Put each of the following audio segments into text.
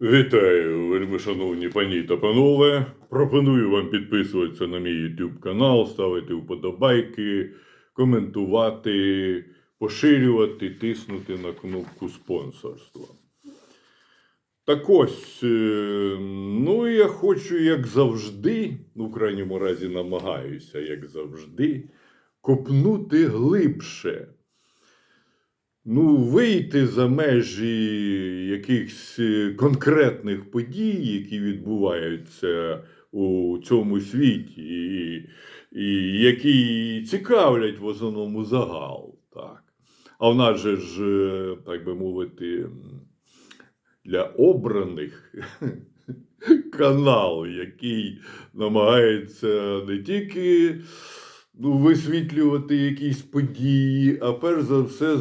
Вітаю, вельми шановні пані та панове. Пропоную вам підписуватися на мій YouTube канал, ставити вподобайки, коментувати, поширювати, тиснути на кнопку спонсорства. Так ось, е, ну я хочу, як завжди, ну, в крайньому разі намагаюся, як завжди, копнути глибше. Ну, вийти за межі якихось е, конкретних подій, які відбуваються у цьому світі, і, і які цікавлять в основному загал. Так. А в нас же ж, е, так би мовити, для обраних канал, який намагається не тільки висвітлювати якісь події, а перш за все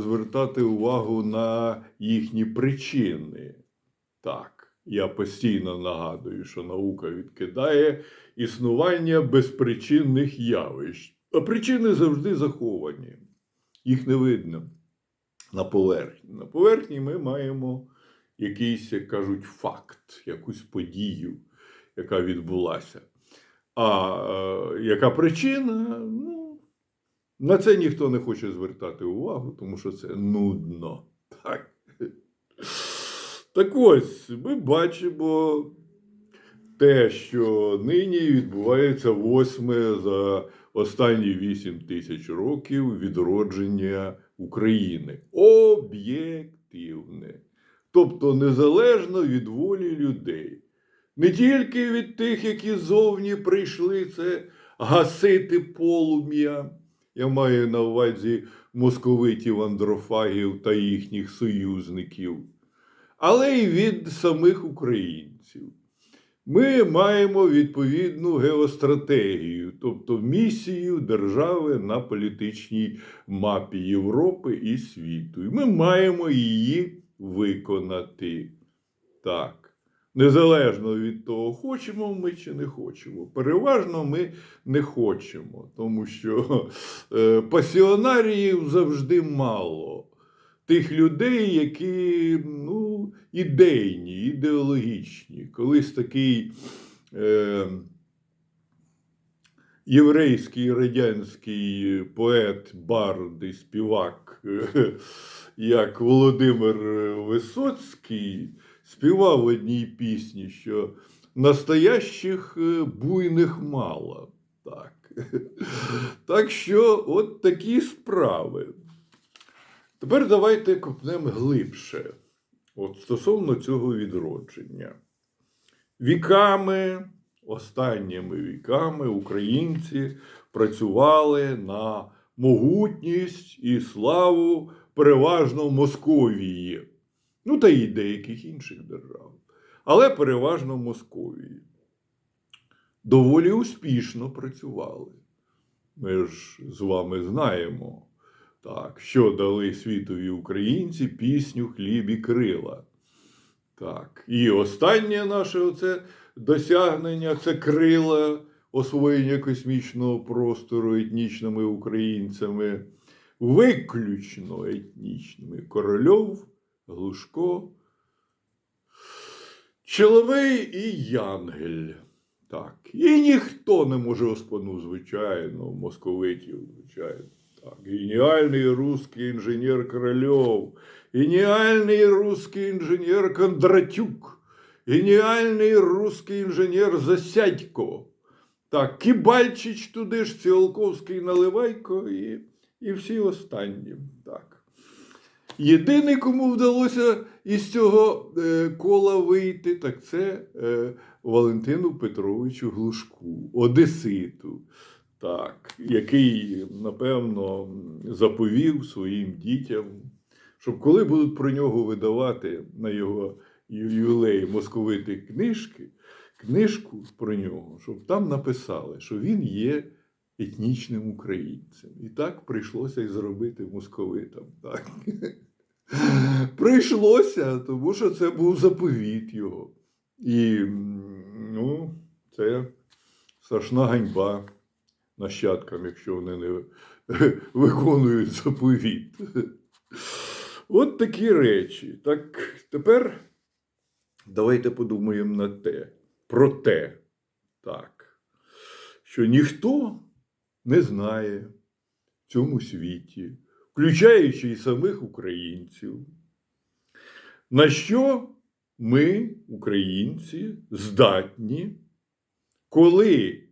звертати увагу на їхні причини. Так, я постійно нагадую, що наука відкидає існування безпричинних явищ. А причини завжди заховані. Їх не видно на поверхні. На поверхні ми маємо якийсь, як кажуть, факт, якусь подію, яка відбулася. А е, яка причина? Ну, на це ниніхто не хоче звертати увагу, тому що це нудно. Так, так ось, ми бачимо те, що нині відбувається восьме за останні вісім тисяч років відродження України. Об'єктивне. Тобто незалежно від волі людей. Не тільки від тих, які ззовні прийшли це гасити полум'я. Я маю на увазі московитів, андрофагів та їхніх союзників, але й від самих українців. Ми маємо відповідну геостратегію, тобто місію держави на політичній мапі Європи і світу. І ми маємо її виконати. Так. Незалежно від того, хочемо ми чи не хочемо. Переважно ми не хочемо, тому що е, пасіонаріїв завжди мало. Тих людей, які ну, ідейні, ідеологічні. Колись такий е, єврейський радянський поет, бард і співак, е, як Володимир Висоцький, співав в одній пісні, що настоящих е, буйних мало. Так. так що от такі справи. Тепер давайте копнемо глибше. От стосовно цього відродження. Віками, останніми віками українці працювали на могутність і славу переважно Московії, ну та й деяких інших держав, але переважно Московії. Доволі успішно працювали. Ми ж з вами знаємо. Так, що дали світові українці пісню Хліб і крила. Так. І останнє наше оце досягнення це крила освоєння космічного простору етнічними українцями, виключно етнічними. Корольов, Глушко, Чоловий і Янгель. Так. І ніхто не може оспану, звичайно, московитів, звичайно. Так, геніальний русский інженер Корольов, геніальний русский інженер Кондратюк, геніальний русский інженер Засядько. Так, Кібальчич туди ж, Ціолковський Наливайко і, і всі останні. Так. Єдиний, кому вдалося із цього е, кола вийти, так це е, Валентину Петровичу Глушку, Одеситу. Так, який, напевно, заповів своїм дітям, щоб коли будуть про нього видавати на його ювілей московити книжки, книжку про нього, щоб там написали, що він є етнічним українцем. І так прийшлося і зробити московитам. Так. Прийшлося, тому що це був заповіт його. І ну, це страшна ганьба нащадкам, якщо вони не виконують заповіт. От такі речі. Так тепер Давайте подумаємо на те, про те, так, що ніхто не знає в цьому світі, включаючи і самих українців, на що ми, українці, здатні, коли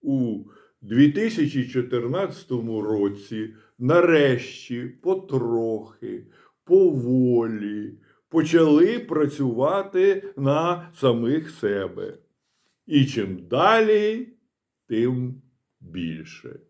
у 2014 році нарешті потрохи, поволі почали працювати на самих себе. І чим далі, тим більше.